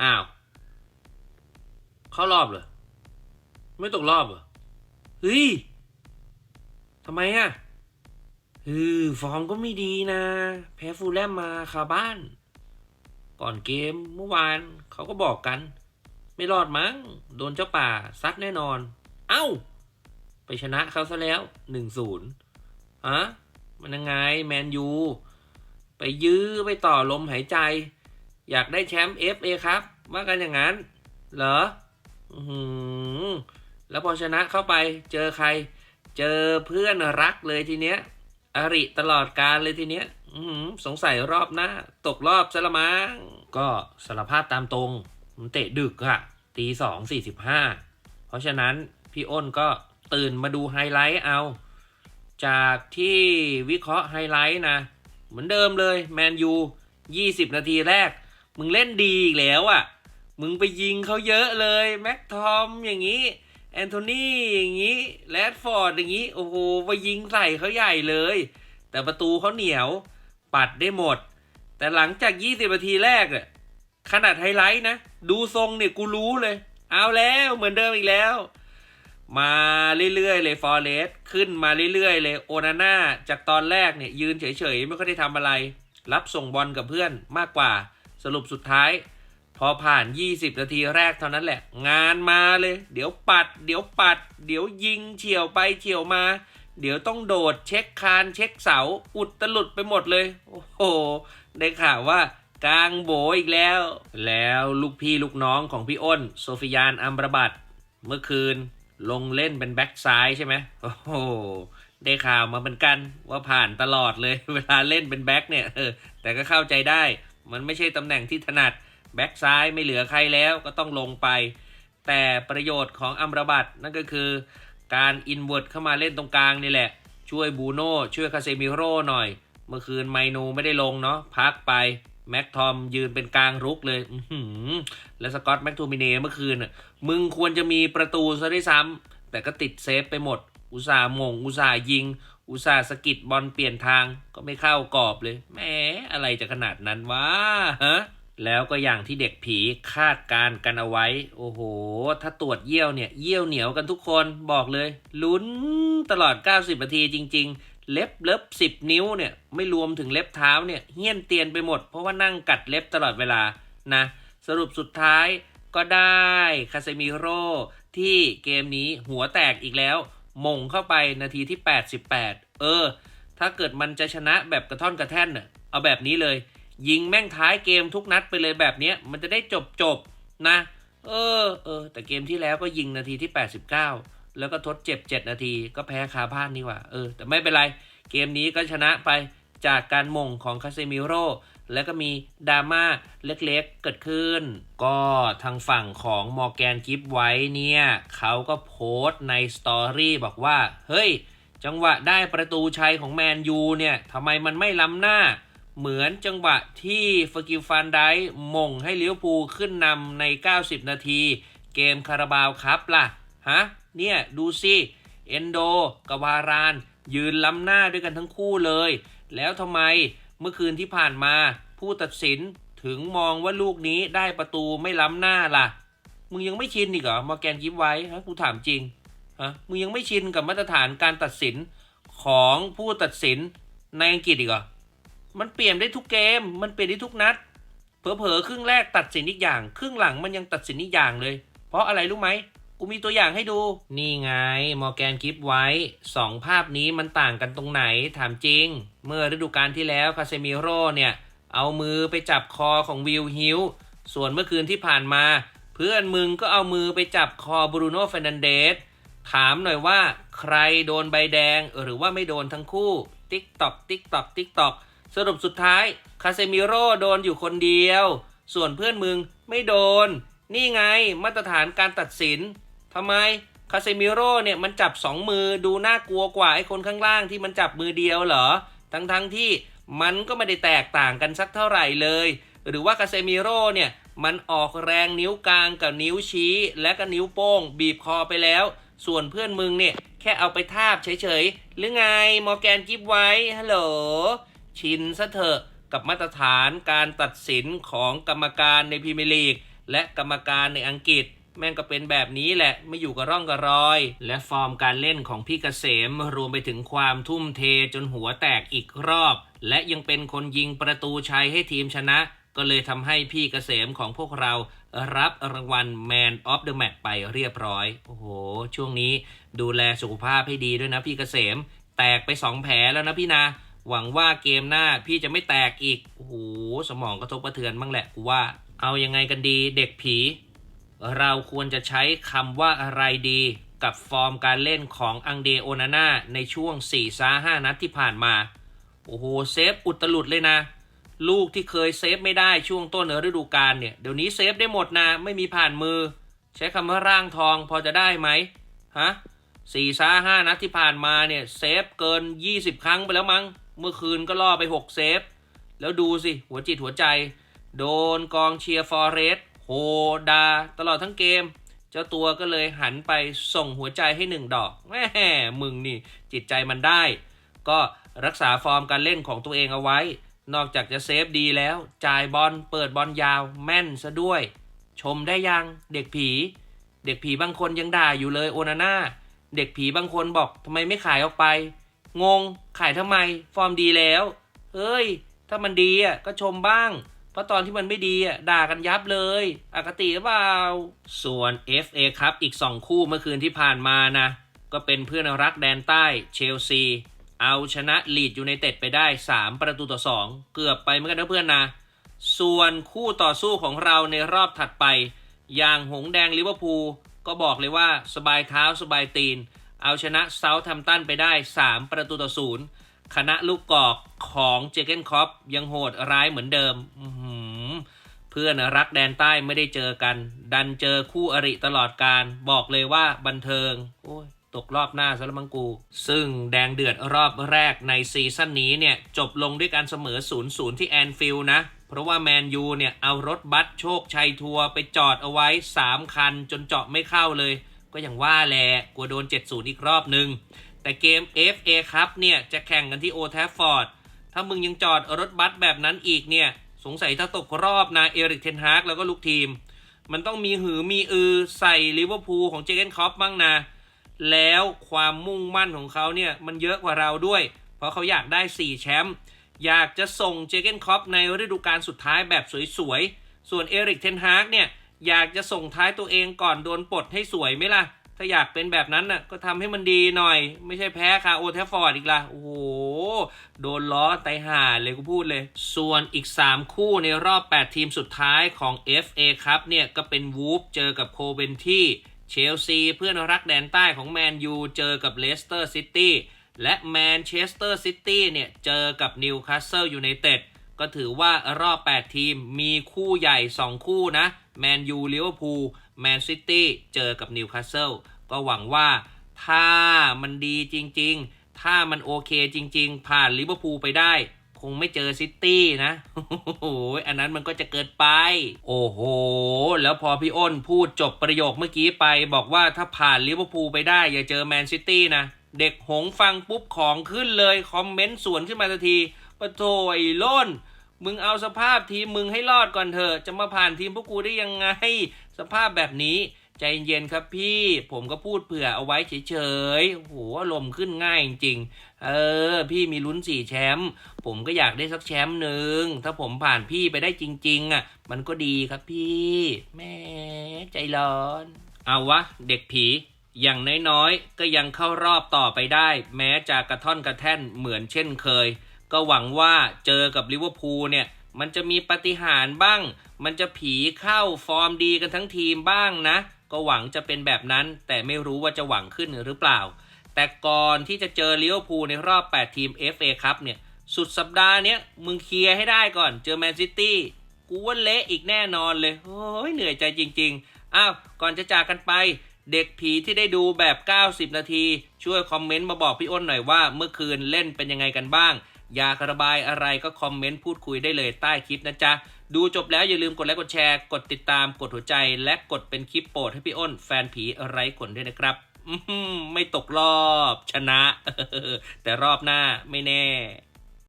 อ้าว เข้ารอบเหรอ ไม่ตกรอบเหรอ เฮ้ยทำไมอะเออฟอร์มก็ไม่ดีนะ แพ้ฟูลแลมมาคาบ้าน ก่อนเกมเมื่อวานเขาก็บอกกัน ไม่รอดมั้ง โดนเจ้าป่าซัดแน่นอน เอ้า ไปชนะเขาซะแล้วหนึ่งศูนย์ฮะ มันยังไง แมนยู ไปยื้อ ไปต่อลมหายใจ อยากได้แชมป์เอฟเอครับ ว่ากันอย่างนั้น เหรออืแล้วพอชนะเข้าไปเจอใคร เจอเพื่อนรักเลยทีเนี้ย อริตลอดการเลยทีเนี้ยอืสงสัยรอบหน้า ตกรอบซะละมั้งก็สารภาพตามตรงมันเตะดึกอะตีสองสี่สิบห้าเพราะฉะนั้นพี่อ้นก็ตื่นมาดูไฮไลท์เอา จากที่วิเคราะห์ไฮไลท์นะ เหมือนเดิมเลยแมนยู20 นาทีแรก มึงเล่นดีอีกแล้วอะ่ะ มึงไปยิงเขาเยอะเลยแม็กทอมอย่างนี้ แอนโทนีอย่างนี้แรดฟอร์ดอย่างนี้ โอ้โหไปยิงใส่เขาใหญ่เลย แต่ประตูเขาเหนียว ปัดได้หมด แต่หลังจาก 20นาทีแรกอะขนาดไฮไลท์นะ ดูทรงเนี่ยกูรู้เลย เอาแล้วเหมือนเดิมอีกแล้ว มาเรื่อยๆเลยฟอร์เรสขึ้นมาเรื่อยๆเลยโอนาน่าจากตอนแรกเนี่ยยืนเฉยๆ ไม่ค่อยได้ทำอะไร รับส่งบอลกับเพื่อนมากกว่า สรุปสุดท้าย พอผ่าน 20 นาทีแรกเท่านั้นแหละ งานมาเลย เดี๋ยวปัด เดี๋ยวปัด เดี๋ยวยิงเฉียวไปเฉียวมา เดี๋ยวต้องโดดเช็คคานเช็คเสา อุดตลุดไปหมดเลย โอ้โห ได้ข่าวว่ากลางโบอีกแล้ว แล้วลูกพี่ลูกน้องของพี่อ้น โซฟิยานอัมบราบัตเมื่อคืนลงเล่นเป็นแบ็กซ้ายใช่ไหมโอ้โห ได้ข่าวมาเหมือนกันว่าผ่านตลอดเลย เวลาเล่นเป็นแบ็กเนี่ยแต่ก็เข้าใจได้ มันไม่ใช่ตำแหน่งที่ถนัด แบ็กซ้ายไม่เหลือใครแล้วก็ต้องลงไป แต่ประโยชน์ของอัมรบัตนั่นก็คือการอินเวิร์ดเข้ามาเล่นตรงกลางนี่แหละ ช่วยบูโน่ช่วยคาเซมิโร่หน่อย เมื่อคืนไมนูไม่ได้ลงเนาะพักไปแม็กทอมยืนเป็นกลางรุกเลยและสกอตแม็กโทมิเนเมื่อคืนน่ะมึงควรจะมีประตูซะด้วยซ้ำแต่ก็ติดเซฟไปหมด อุตส่าห์มงอุตส่าห์ยิง อุตส่าห์สกิดบอลเปลี่ยนทางก็ไม่เข้ากรอบเลยแหมอะไรจะขนาดนั้นวะฮะแล้วก็อย่างที่เด็กผีคาดการกันเอาไว้ โอ้โห ถ้าตรวจเยี่ยวเนี่ย เยี่ยวเหนียวกันทุกคนบอกเลย ลุ้นตลอด 90นาทีจริง ๆ เล็บเล็บสิบนิ้วเนี่ย ไม่รวมถึงเล็บเท้าเนี่ยเหี้ยนเตียนไปหมด เพราะว่านั่งกัดเล็บตลอดเวลานะ สรุปสุดท้ายก็ได้คาเซมิโร่ที่เกมนี้หัวแตกอีกแล้ว มงเข้าไปนาทีที่ 88 เออ ถ้าเกิดมันจะชนะแบบกระท่อนกระแท่นเน่ะเอาแบบนี้เลย ยิงแม่งท้ายเกมทุกนัดไปเลยแบบเนี้ยมันจะได้จบจบนะ เออเออ แต่เกมที่แล้วก็ยิงนาทีที่ 89 แล้วก็ทดเจ็บ 7 นาทีก็แพ้คาบ้านนี่ว่าเออ แต่ไม่เป็นไร เกมนี้ก็ชนะไปจากการมงของคาเซมิโร่ แล้วก็มีดราม่าเล็กๆเกิดขึ้น ก็ทางฝั่งของมอร์แกนกิฟไว้เนี่ยเขาก็โพสต์ในสตอรี่บอกว่า เฮ้ย จังหวะได้ประตูชัยของแมนยูเนี่ยทำไมมันไม่ล้ำหน้า เหมือนจังหวะที่ฟอร์กิลฟันไดมงให้ลิเวอร์พูลขึ้นนำใน 90 นาที เกมคาราบาวครับล่ะ ฮะ เนี่ยดูสิเอนโดกับวาราน ยืนล้ำหน้าด้วยกันทั้งคู่เลย แล้วทำไม เมื่อคืนที่ผ่านมา ผู้ตัดสินถึงมองว่าลูกนี้ได้ประตูไม่ล้ำหน้าล่ะ มึงยังไม่ชินอีกเหรอมาแกนกิฟไว้ฮะกูถามจริงฮะมึงยังไม่ชินกับมาตรฐานการตัดสินของผู้ตัดสินในอังกฤษอีกเหรอมันเปลี่ยนได้ทุกเกม มันเปลี่ยนได้ทุกนัด เผลอๆครึ่งแรกตัดสินอีกอย่าง ครึ่งหลังมันยังตัดสินอีกอย่างเลย เพราะอะไรรู้ไหม กูมีตัวอย่างให้ดู นี่ไงมอร์แกนกิฟไว้สองภาพนี้มันต่างกันตรงไหนถามจริง เมื่อฤดูกาลที่แล้วคาเซมิโร่เนี่ย เอามือไปจับคอของวิลฮิลส่วนเมื่อคืนที่ผ่านมา เพื่อนมึงก็เอามือไปจับคอบรูโน่เฟรนันเดสถามหน่อยว่าใครโดนใบแดงหรือว่าไม่โดนทั้งคู่ ติ๊กตอกติ๊กตอกติ๊กตอกสรุปสุดท้ายคาเซมิโร่โดนอยู่คนเดียว ส่วนเพื่อนมึงไม่โดน นี่ไงมาตรฐานการตัดสิน ทำไมคาเซมิโร่เนี่ยมันจับสองมือดูน่ากลัวกว่าไอ้คนข้างล่างที่มันจับมือเดียวเหรอ ทั้งๆทที่มันก็ไม่ได้แตกต่างกันสักเท่าไหร่เลย หรือว่าคาเซมิโร่เนี่ยมันออกแรงนิ้วกลางกับนิ้วชี้ และก็นิ้วโป้ง บีบคอไปแล้ว ส่วนเพื่อนมึงเนี่ยแค่เอาไปทาบเฉยๆ หรือไงมอร์แกนกิฟไว้ฮัลโหลชินซะเถอะกับมาตรฐานการตัดสินของกรรมการในพรีเมียร์ลีกและกรรมการในอังกฤษ แม่งก็เป็นแบบนี้แหละไม่อยู่กับร่องกับรอย และฟอร์มการเล่นของพี่เกษมรวมไปถึงความทุ่มเทจนหัวแตกอีกรอบ และยังเป็นคนยิงประตูชัยให้ทีมชนะ ก็เลยทำให้พี่เกษมของพวกเรารับรางวัล Man of the Match ไปเรียบร้อย โอ้โห ช่วงนี้ดูแลสุขภาพให้ดีด้วยนะพี่เกษม แตกไปสองแผลแล้วนะพี่นะหวังว่าเกมหน้าพี่จะไม่แตกอีก โอ้โห สมองกระทบกระเทือนบ้างแหละกูว่า เอายังไงกันดีเด็กผี เราควรจะใช้คำว่าอะไรดีกับฟอร์มการเล่นของอังเดโอนาน่าในช่วง4ซา5นัดที่ผ่านมา โอ้โห เซฟอุตลุดเลยนะ ลูกที่เคยเซฟไม่ได้ช่วงต้นฤดูกาลเนี่ย เดี๋ยวนี้เซฟได้หมดนะ ไม่มีผ่านมือ ใช้คำว่าร่างทองพอจะได้ไหมฮะสี่ซาห้านัดที่ผ่านมาเนี่ย เซฟเกิน 20 ครั้งไปแล้วมั้ง เมื่อคืนก็ล่อไป 6 เซฟ แล้วดูสิ หัวจิตหัวใจ โดนกองเชียร์ฟอเรส โหดาตลอดทั้งเกม เจ้าตัวก็เลยหันไปส่งหัวใจให้หนึ่งดอกแหมมึงนี่จิตใจมันได้ ก็รักษาฟอร์มการเล่นของตัวเองเอาไว้ นอกจากจะเซฟดีแล้ว จ่ายบอลเปิดบอลยาวแม่นซะด้วย ชมได้ยังเด็กผี เด็กผีบางคนยังด่าอยู่เลยโอนาน่าเด็กผีบางคนบอกทำไมไม่ขายออกไป งงขายทำไม ฟอร์มดีแล้ว เฮ้ย ถ้ามันดีอะก็ชมบ้าง เพราะตอนที่มันไม่ดีอะด่ากันยับเลย อคติหรือเปล่า ส่วน FA ครับอีก 2 คู่เมื่อคืนที่ผ่านมานะ ก็เป็นเพื่อนรักแดนใต้เชลซี เอาชนะลีดยูไนเต็ดไปได้ 3 ประตูต่อ 2 เกือบไปเหมือนกันนะเพื่อนนะ ส่วนคู่ต่อสู้ของเราในรอบถัดไป อย่างหงแดงลิเวอร์พูลก็บอกเลยว่าสบายเท้าสบายตีน เอาชนะเซาท์แฮมตันไปได้ 3 ประตูต่อศูนย์ คณะลูกกอกของเจเกนคอปยังโหดร้ายเหมือนเดิมเพื่อนรักแดนใต้ไม่ได้เจอกัน ดันเจอคู่อริตลอดการ บอกเลยว่าบันเทิง โอ้ยตกรอบหน้าซะแล้วมังกู ซึ่งแดงเดือดรอบแรกในซีซั่นนี้เนี่ย จบลงด้วยการเสมอ 0-0 ที่แอนฟิลด์นะ เพราะว่าแมนยูเนี่ย เอารถบัสโชคชัยทัวร์ไปจอดเอาไว้ 3 คันจนเจาะไม่เข้าเลย ก็อย่างว่าแหละกลัวโดน 7-0 อีกรอบนึง แต่เกม FA ครับเนี่ยจะแข่งกันที่โอแทฟฟอร์ด ถ้ามึงยังจอดรถบัสแบบนั้นอีกเนี่ยสงสัยถ้าตกรอบนะเอริกเทนฮากแล้วก็ลูกทีม มันต้องมีหือมีอือใส่ลิเวอร์พูลของเจเกนคอปบ้างนะ แล้วความมุ่งมั่นของเขาเนี่ยมันเยอะกว่าเราด้วย เพราะเขาอยากได้ 4 แชมป์อยากจะส่งเจเกนคอปในฤดูกาลสุดท้ายแบบสวยๆ ส่วนเอริกเทนฮากเนี่ยอยากจะส่งท้ายตัวเองก่อนโดนปลดให้สวยไหมล่ะ ถ้าอยากเป็นแบบนั้นน่ะก็ทำให้มันดีหน่อย ไม่ใช่แพ้คาโอแทฟฟอร์ดอีกละโอ้โห โดนล้อไตห่าเลยกูพูดเลย ส่วนอีก 3 คู่ในรอบ 8 ทีมสุดท้ายของ FA ครับเนี่ย ก็เป็นวูฟเจอกับโคเวนที่เชลซีเพื่อนรักแดนใต้ของแมนยูเจอกับเลสเตอร์ซิตี้และแมนเชสเตอร์ซิตี้เนี่ยเจอกับนิวคาสเซิลยูไนเต็ดก็ถือว่ารอบ 8 ทีมมีคู่ใหญ่ 2 คู่นะ แมนยูลิเวอร์พูลแมนซิตี้เจอกับนิวคาสเซิลก็หวังว่าถ้ามันดีจริง ๆ ถ้ามันโอเคจริง ๆ ผ่านลิเวอร์พูลไปได้ คงไม่เจอซิตี้นะโอ้โหอันนั้นมันก็จะเกิดไป โอ้โห แล้วพอพี่อ้นพูดจบประโยคเมื่อกี้ไป บอกว่าถ้าผ่านลิเวอร์พูลไปได้ อย่าเจอแมนซิตี้นะ เด็กหงฟังปุ๊บของขึ้นเลย คอมเมนต์สวนขึ้นมาทันทีปะโถไอ้ล้น มึงเอาสภาพทีมมึงให้รอดก่อนเถอะจะมาผ่านทีมพวกกูได้ยังไง สภาพแบบนี้ใจเย็นครับพี่ ผมก็พูดเผื่อเอาไว้เฉยๆโอ้โหอารมณ์ขึ้นง่ายจริงๆเออ พี่มีลุ้นสี่แชมป์ผมก็อยากได้สักแชมป์หนึ่งถ้าผมผ่านพี่ไปได้จริง ๆ อะ มันก็ดีครับพี่แม่ใจร้อน เอาวะ เด็กผีอย่างน้อยๆ ก็ยังเข้ารอบต่อไปได้ แม้จะกระท่อนกระแท่นเหมือนเช่นเคย ก็หวังว่าเจอกับลิเวอร์พูลเนี่ย มันจะมีปฏิหารบ้าง มันจะผีเข้าฟอร์มดีกันทั้งทีมบ้างนะ ก็หวังจะเป็นแบบนั้น แต่ไม่รู้ว่าจะหวังขึ้นหรือเปล่า แต่ก่อนที่จะเจอลิเวอร์พูลในรอบ 8 ทีม FA ครับเนี่ยสุดสัปดาห์เนี้ยมึงเคลียร์ให้ได้ก่อนเจอแมนซิตี้กูว่าเละอีกแน่นอนเลยโอ้ยเหนื่อยใจจริงๆ อ้าว ก่อนจะจากกันไป เด็กผีที่ได้ดูแบบ 90 นาที ช่วยคอมเมนต์มาบอกพี่อ้นหน่อยว่าเมื่อคืนเล่นเป็นยังไงกันบ้าง อยากระบายอะไรก็คอมเมนต์พูดคุยได้เลยใต้คลิปนะจ๊ะ ดูจบแล้วอย่าลืมกดไลค์กดแชร์ กดติดตามกดหัวใจ และกดเป็นคลิปโปรดให้พี่อ้น แฟนผีไร้ขนด้วยนะครับไม่ตกรอบชนะ แต่รอบหน้าไม่แน่